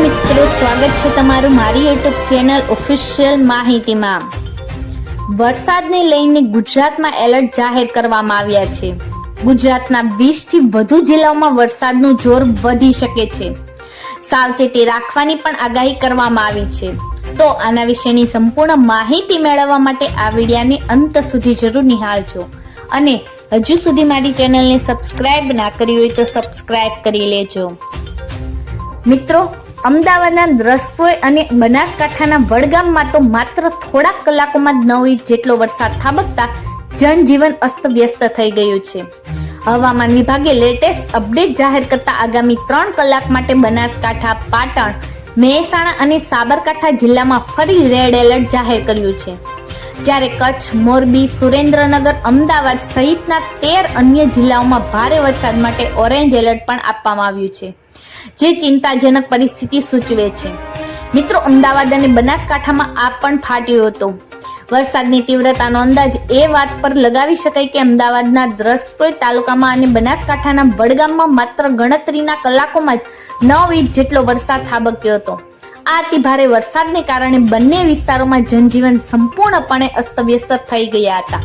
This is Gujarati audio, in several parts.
મિત્રો, સ્વાગત છે તમારું મારી યુટ્યુબ ચેનલ ઓફિશિયલ માહિતીમાં. વરસાદને લઈને ગુજરાતમાં એલર્ટ જાહેર કરવામાં આવ્યા છે. ગુજરાતના 20 થી વધુ જિલ્લાઓમાં વરસાદનું જોર વધી શકે છે. સાવચેતી રાખવાની પણ આગાહી કરવામાં આવી છે. તો આના વિશેની સંપૂર્ણ માહિતી મેળવવા માટે આ વિડિયાને અંત સુધી જરૂર નિહાળજો. અને હજુ સુધી મારી ચેનલને સબસ્ક્રાઇબ ના કરી હોય તો સબસ્ક્રાઇબ કરી લેજો. મિત્રો અમદાવાદના રસપોય અને બનાસકાંઠાના વડગામમાં તો માત્ર થોડાક કલાકોમાં જ નવ ઇંચ જેટલો વરસાદ થાબકતા જનજીવન અસ્તવ્યસ્ત થઈ ગયું છે. હવામાન વિભાગે લેટેસ્ટ અપડેટ જાહેર કરતા આગામી ત્રણ કલાક માટે બનાસકાંઠા, પાટણ, મહેસાણા અને સાબરકાંઠા જિલ્લામાં ફરી રેડ એલર્ટ જાહેર કર્યું છે. જ્યારે કચ્છ, મોરબી, સુરેન્દ્રનગર, અમદાવાદ સહિતના તેર અન્ય જિલ્લાઓમાં ભારે વરસાદ માટે ઓરેન્જ એલર્ટ પણ આપવામાં આવ્યું છે. જે ચિંતાજનક પરિસ્થિતિ સૂચવે છે. મિત્રો, અમદાવાદ અને બનાસકાંઠામાં આ પણ ફાટ્યો હતો. વરસાદની તીવ્રતાનો અંદાજ એ વાત પર લગાવી શકાય કે અમદાવાદના દ્રસપોય તાલુકામાં અને બનાસકાંઠાના વડગામમાં માત્ર ગણતરીના કલાકોમાં જ નવ ઇંચ જેટલો વરસાદ થાબક્યો હતો. આ અતિભારે વરસાદને કારણે બંને વિસ્તારોમાં જનજીવન સંપૂર્ણપણે અસ્તવ્યસ્ત થઈ ગયા હતા.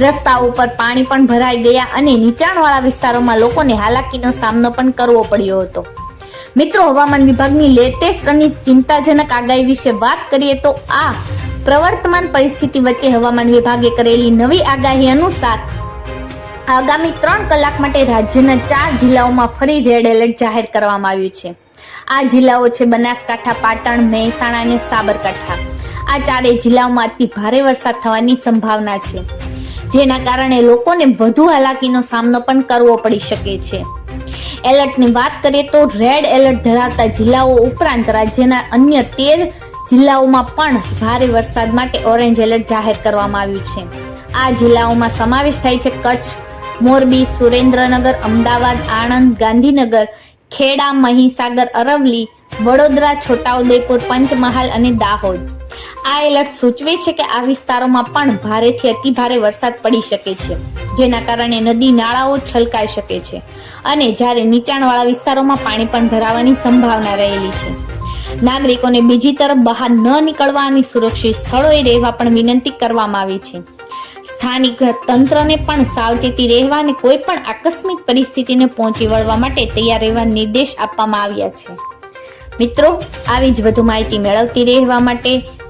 રસ્તાઓ ઉપર પાણી પણ ભરાઈ ગયા અને નીચાણવાળા વિસ્તારોમાં લોકોને હાલાકીનો સામનો પણ કરવો પડ્યો હતો. મિત્રો, હવામાન વિભાગની લેટેસ્ટ અને ચિંતાજનક આગાહી વિશે વાત કરીએ તો આ પ્રવર્તમાન પરિસ્થિતિ વચ્ચે હવામાન વિભાગે કરેલી નવી આગાહી અનુસાર આગામી ત્રણ કલાક માટે રાજ્યના ચાર જિલ્લાઓમાં ફરી રેડ એલર્ટ જાહેર કરવામાં આવ્યું છે. આ જિલ્લાઓ છે બનાસકાંઠા, પાટણ, મહેસાણા અને સાબરકાંઠા. આ ચારેય જિલ્લાઓમાં અતિ ભારે વરસાદ થવાની સંભાવના છે. જેના કારણે લોકોને વધુ હાલાકીનો સામનો પણ કરવો પડી શકે છે. એલર્ટની વાત કરીએ તો રેડ એલર્ટ ધરાવતા જિલ્લાઓ ઉપરાંત રાજ્યના અન્ય તેર જિલ્લાઓમાં પણ ભારે વરસાદ માટે ઓરેન્જ એલર્ટ જાહેર કરવામાં આવ્યું છે. આ જિલ્લાઓમાં સમાવેશ થાય છે કચ્છ, મોરબી, સુરેન્દ્રનગર, અમદાવાદ, આણંદ, ગાંધીનગર, ખેડા, મહીસાગર અરવલી વડોદરા, છોટાઉદેપુર, પંચમહાલ અને દાહોદ. આ એલર્ટ સૂચવે છે કે આ વિસ્તારોમાં પણ ભારેથી અતિ ભારે વરસાદ પડી શકે છે, જેના કારણે નદી નાળાઓ છલકાઈ શકે છે અને જ્યારે નીચાણવાળા વિસ્તારોમાં પાણી પણ ભરાવાની સંભાવના રહેલી છે. નાગરિકોને બીજી તરફ બહાર ન નીકળવા અને સુરક્ષિત સ્થળોએ રહેવા પણ વિનંતી કરવામાં આવી છે. સ્થાનિક તંત્રને પણ સાવચેતી રહેવા અને કોઈ પણ આકસ્મિક પરિસ્થિતિને પહોંચી વળવા માટે તૈયાર રહેવા નિર્દેશ આપવામાં આવ્યા છે. મિત્રો, આવી જ વધુ માહિતી મેળવતી રહેવા માટે